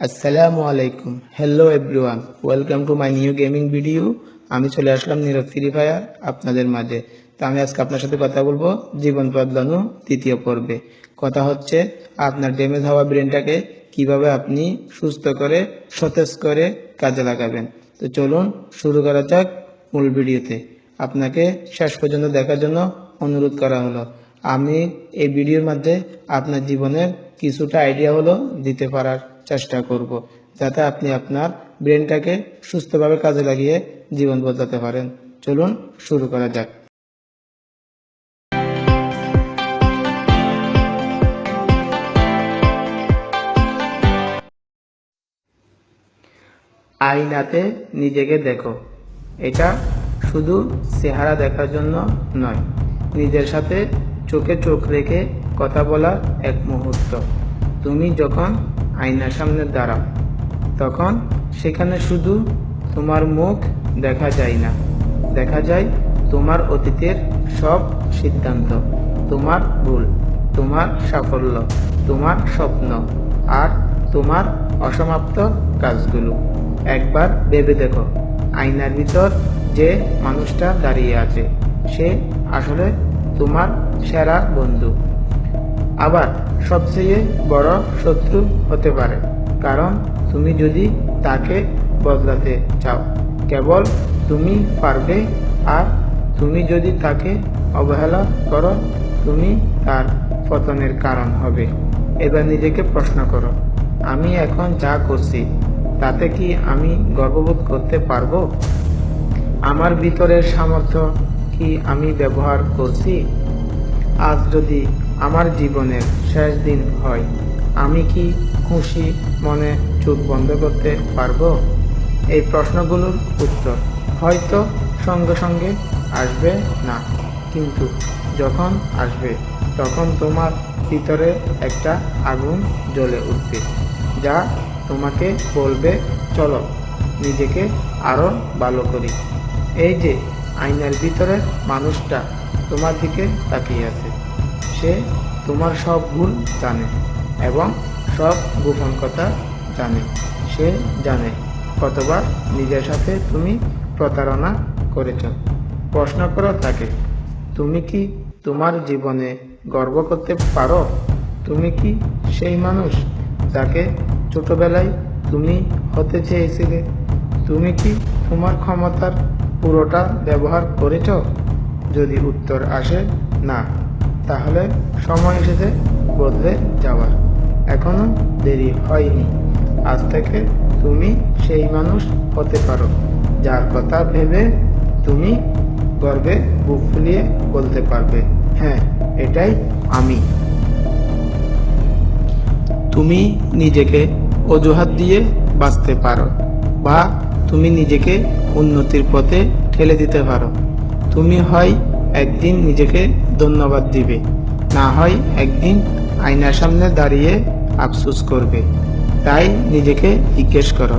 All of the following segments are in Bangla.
আসসালামু আলাইকুম hello everyone welcome to my new gaming video আমি চলে আসলাম নীরব ফ্রি ফায়ার আপনাদের মাঝে। তো আমি আজকে আপনার সাথে কথা বলব জীবন বদলানো তৃতীয় পর্বে। কথা হচ্ছে, আপনার ড্যামেজ হওয়া ব্রেনটাকে কীভাবে আপনি সুস্থ করে, সতেজ করে কাজে লাগাবেন। তো চলুন শুরু করা যাক মূল ভিডিওতে। আপনাকে শেষ পর্যন্ত দেখার জন্য অনুরোধ করা হলো। আমি এই ভিডিওর মধ্যে আপনার জীবনের কিছুটা আইডিয়া হলো দিতে পারার। চেষ্টা করব যাতে আপনি আপনার ব্রেনটাকে সুস্থভাবে কাজে লাগিয়ে জীবন বদলাতে পারেন। চলুন শুরু করা যাক। আয়নাতে নিজেকে দেখো। এটা শুধু চেহারা দেখার জন্য নয়, নিজের সাথে চোখে চোখ রেখে কথা বলার এক মুহূর্ত। তুমি যখন আয়নার সামনে দাঁড়াও। তখন সেখানে শুধু তোমার মুখ দেখা যায় না। দেখা যায় তোমার অতীতের সব সিদ্ধান্ত, তোমার ভুল, তোমার সাফল্য, তোমার স্বপ্ন আর তোমার অসমাপ্ত কাজগুলো। একবার ভেবে দেখো, আয়নার ভিতর যে মানুষটা দাঁড়িয়ে আছে, সে আসলে তোমার সেরা বন্ধু। আবার সবচেয়ে বড় শত্রু হতে পারে। কারণ তুমি যদি তাকে বদলাতে চাও, কেবল তুমি পারবে আর তুমি যদি তাকে অবহেলা করো, তুমি তার পতনের কারণ হবে। এবার নিজেকে প্রশ্ন করো, আমি এখন যা করছি, তাতে কি আমি গর্ববোধ করতে পারব? আমার ভিতরের সামর্থ্য কি আমি ব্যবহার করছি? আজ যদি আমার জীবনের শেষ দিন হয়। আমি কি খুশি মনে চোখ বন্ধ করতে পারব? এই প্রশ্নগুলোর উত্তর হয়তো সঙ্গে সঙ্গে আসবে না, কিন্তু যখন আসবে, তখন তোমার ভিতরে একটা আগুন জ্বলে উঠবে, যা তোমাকে বলবে, চলো, নিজেকে আরও ভালো করি। এই যে আয়নার ভিতরে মানুষটা তোমার দিকে তাকিয়ে আছে সে তোমার সব ভুল জানে এবং সব গোপন কথা জানে। সে জানে, কতবার নিজের সাথে তুমি প্রতারণা করেছ। প্রশ্ন করো তাকে তুমি কি তোমার জীবনে গর্ব করতে পারো? তুমি কি সেই মানুষ যাকে ছোটবেলায় তুমি হতে চেয়েছিলে? তুমি কি তোমার ক্ষমতার পুরোটা ব্যবহার করেছ? যদি উত্তর আসে না তাহলে সময় এসেছে বদলে যাওয়ার। এখনও দেরি হয়নি। আজ থেকে তুমি সেই মানুষ হতে পারো। যার কথা ভেবে তুমি গর্বে বুক ফুলিয়ে বলতে পারবে হ্যাঁ এটাই আমি। তুমি নিজেকে অজুহাত দিয়ে বাঁচতে পারো বা তুমি নিজেকে উন্নতির পথে ঠেলে দিতে পারো। তুমি হয় একদিন নিজেকে ধন্যবাদ দিবে। না হয় একদিন আয়নার সামনে দাঁড়িয়ে আফসোস করবে। তাই নিজেকে জিজ্ঞেস করো।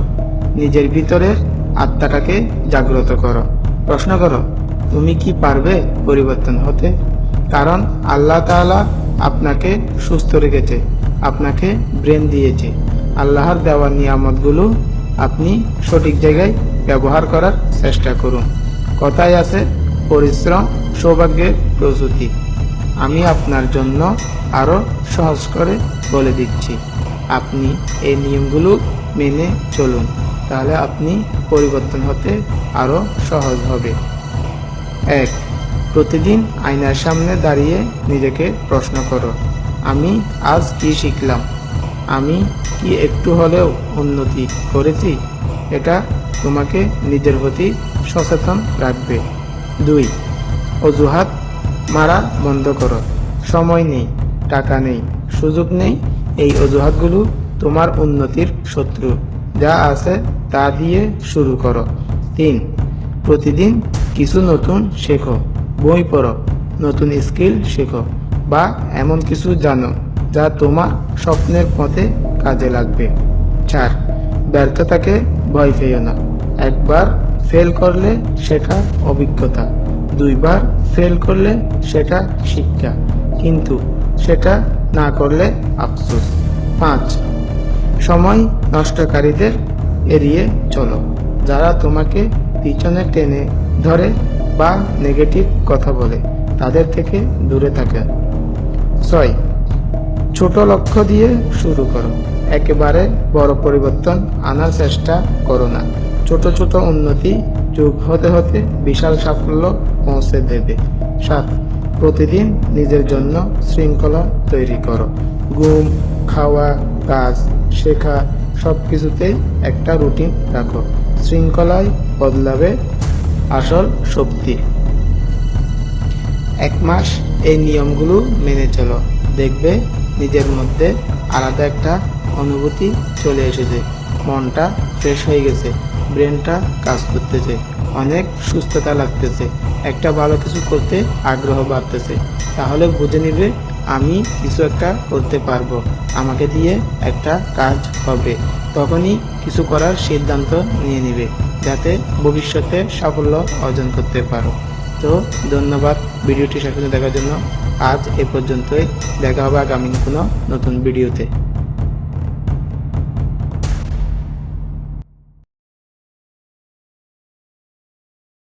নিজের ভিতরের আত্মাটাকে জাগ্রত করো। প্রশ্ন করো, তুমি কি পারবে পরিবর্তন হতে? কারণ আল্লাহ তাআলা আপনাকে সুস্থ রেখেছে, আপনাকে ব্রেন দিয়েছে। আল্লাহর দেওয়া নিয়ামতগুলো আপনি সঠিক জায়গায় ব্যবহার করার চেষ্টা করুন। কথায় আছে পরিশ্রম, সৌভাগ্যের প্রসূতি আমি আপনার জন্য আরও সহজ করে বলে দিচ্ছি। আপনি এই নিয়মগুলো মেনে চলুন, তাহলে আপনি পরিবর্তন হতে আরও সহজ হবে। এক, প্রতিদিন আয়নার সামনে দাঁড়িয়ে নিজেকে প্রশ্ন করো, আমি আজ কি শিখলাম? আমি কি একটু হলেও উন্নতি করেছি? এটা তোমাকে নিজের প্রতি সচেতন রাখবে। দুই, অজুহাত মারা বন্ধ করো। সময় নেই, টাকা নেই, সুযোগ নেই, এই অজুহাতগুলো তোমার উন্নতির শত্রু। যা আছে তা দিয়ে শুরু করো। তিন, প্রতিদিন কিছু নতুন শেখো। বই পড়ো, নতুন স্কিল শেখো, বা এমন কিছু জানো যা তোমার স্বপ্নের পথে কাজে লাগবে। চার, ব্যর্থতাকে ভয় পেও না। একবার ফেল করলে সেটা অভিজ্ঞতা। দুইবার ফেল করলে সেটা শিক্ষা। কিন্তু সেটা না করলে আফসোস। পাঁচ, সময় নষ্টকারীদের এড়িয়ে চলো। যারা তোমাকে পিছনে টেনে ধরে বা নেগেটিভ কথা বলে, তাদের থেকে দূরে থাকে। ছয়, ছোট লক্ষ্য দিয়ে শুরু করো। একেবারে বড় পরিবর্তন আনার চেষ্টা করো না। ছোট ছোট উন্নতি যোগ হতে হতে বিশাল সাফল্য পৌঁছে দেবে। সাত, প্রতিদিন নিজের জন্য শৃঙ্খলা তৈরি করো। ঘুম, খাওয়া, কাজ, শেখা সব কিছুতেই একটা রুটিন রাখো। শৃঙ্খলায় বদলাবে আসল শক্তি। এক মাস এই নিয়মগুলো মেনে চলো। দেখবে নিজের মধ্যে আলাদা একটা অনুভূতি চলে এসেছে। মনটা ফ্রেশ হয়ে গেছে। ব্রেনটা কাজ করতেছে, অনেক সুস্থতা লাগতেছে, একটা ভালো কিছু করতে আগ্রহ বাড়তেছে। তাহলে বুঝে নিবে, আমি কিছু একটা করতে পারব, আমাকে দিয়ে একটা কাজ হবে। তখনই কিছু করার সিদ্ধান্ত নিয়ে নিবে, যাতে ভবিষ্যতে সাফল্য অর্জন করতে পারো। তো ধন্যবাদ ভিডিওটি শেষ দেখার জন্য। আজ এ পর্যন্তই। দেখা হবে আগামী কোনো নতুন ভিডিওতে।